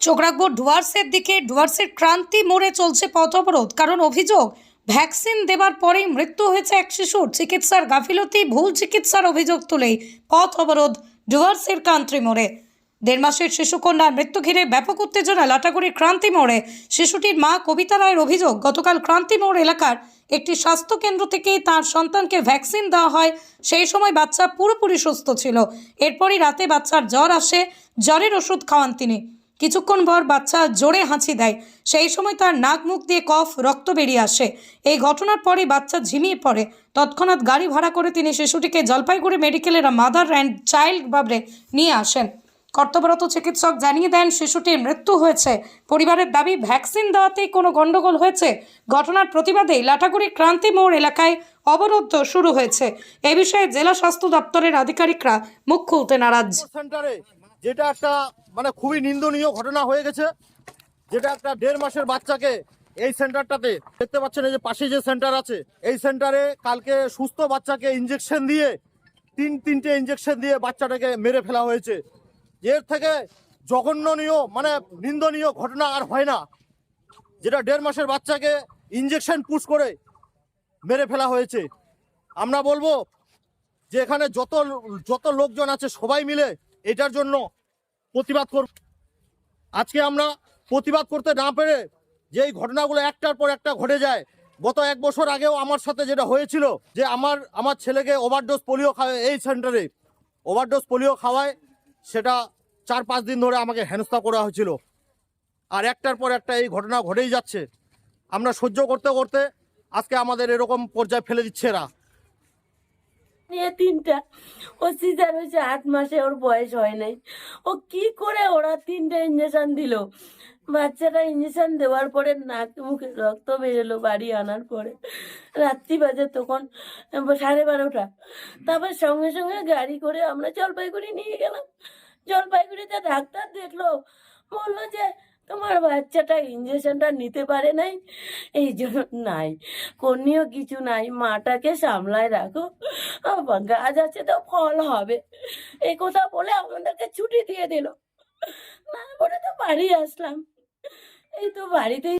চোখ রাখব ডুয়ার্সের দিকে, ডুয়ার্সের ক্রান্তি মোড়ে চলছে পথ অবরোধ। কারণ অভিযোগ, ভ্যাকসিন দেবার পরেই মৃত্যু হয়েছে এক শিশুর। চিকিৎসার গাফিলতি, ভুল চিকিৎসার অভিযোগ তুলেই পথ অবরোধ ডুয়ার্সের ক্রান্তি মোড়ে। দেড় মাসের শিশুকন্যার মৃত্যু ঘিরে ব্যাপক উত্তেজনা লাটাগুড়ির ক্রান্তি মোড়ে। শিশুটির মা কবিতা রায়ের অভিযোগ, গতকাল ক্রান্তি মোড় এলাকার একটি স্বাস্থ্য কেন্দ্র থেকে তার সন্তানকে ভ্যাকসিন দেওয়া হয়। সেই সময় বাচ্চা পুরোপুরি সুস্থ ছিল। এরপরই রাতে বাচ্চার জ্বর আসে, জ্বরের ওষুধ খাওয়ান তিনি। কিছুক্ষণ পর বাচ্চা জোরে হাঁচি দেয়। সেই সময় তার নাক মুখ দিয়ে কফ, রক্ত বেরিয়ে আসে। এই ঘটনার পরে বাচ্চা ঝিমিয়ে পড়ে। তৎক্ষণাৎ গাড়ি ভাড়া করে তিনি শিশুটিকে জলপাইগুড়ি মেডিকেলের মাদার অ্যান্ড চাইল্ড বাবরে নিয়ে আসেন। কর্তব্যরত চিকিৎসক জানিয়ে দেন, শিশুটির মৃত্যু হয়েছে। পরিবারের দাবি, ভ্যাকসিন দেওয়াতেই কোনো গণ্ডগোল হয়েছে। ঘটনার প্রতিবাদে লাটাগুড়ি ক্রান্তি মোড় এলাকায় অবরোধ শুরু হয়েছে। এ বিষয়ে জেলা স্বাস্থ্য দপ্তরের আধিকারিকরা মুখ খুলতে নারাজ। যেটা একটা মানে খুবই নিন্দনীয় ঘটনা হয়ে গেছে। যেটা একটা দেড় মাসের বাচ্চাকে এই সেন্টারটাতে, দেখতে পাচ্ছেন এই যে পাশে যে সেন্টার আছে, এই সেন্টারে কালকে সুস্থ বাচ্চাকে ইঞ্জেকশন দিয়ে, তিন, তিনটে ইঞ্জেকশন দিয়ে বাচ্চাটাকে মেরে ফেলা হয়েছে। এর থেকে জঘন্যনীয় মানে নিন্দনীয় ঘটনা আর হয় না। যেটা দেড় মাসের বাচ্চাকে ইঞ্জেকশন পুশ করে মেরে ফেলা হয়েছে। আমরা বলব যে এখানে যত যত লোকজন আছে সবাই মিলে এটার জন্য প্রতিবাদ করব আজকে আমরা প্রতিবাদ করতে না পেরে যে এই ঘটনাগুলো একটার পর একটা ঘটে যায়, গত এক বছর আগেও আমার সাথে যেটা হয়েছিল যে আমার আমার ছেলেকে ওভারডোজ পোলিও খাওয়ায় এই সেন্টারে ওভারডোজ পোলিও খাওয়ায় সেটা চার পাঁচ দিন ধরে আমাকে হেনস্থা করা হয়েছিল। আর একটার পর একটা এই ঘটনা ঘটেই যাচ্ছে। আমরা সহ্য করতে করতে আজকে আমাদের এরকম পর্যায়ে ফেলে দিচ্ছে এরা। নিয়ে তিনটা। ও সিজার হয়েছে আট মাসে, ওর বয়স হয় নাই। ও কি করে ওরা তিনটা ইঞ্জেকশন দিল? বাচ্চাটা ইঞ্জেকশন দেওয়ার পরে নাক মুখে রক্ত বেরোলো বাড়ি আনার পরে। রাত্রি বাজে তখন, সাড়ে বারোটা। তারপর সঙ্গে সঙ্গে গাড়ি করে আমরা জলপাইগুড়ি নিয়ে গেলাম। জলপাইগুড়িতে ডাক্তার দেখল, বলল যে তোমার বাচ্চাটা ইঞ্জেকশনটা নিতে পারে নাই। এই জন্য নাই। কর্মীয় কিছু নাই, মাটাকে সামলায় রাখো। গাছ আছে তো ফল হবে। এই কথা বলে আমাদেরকে ছুটি দিয়ে দিল। না বলে তো বাড়ি আসলাম। এই তো বাড়িতেই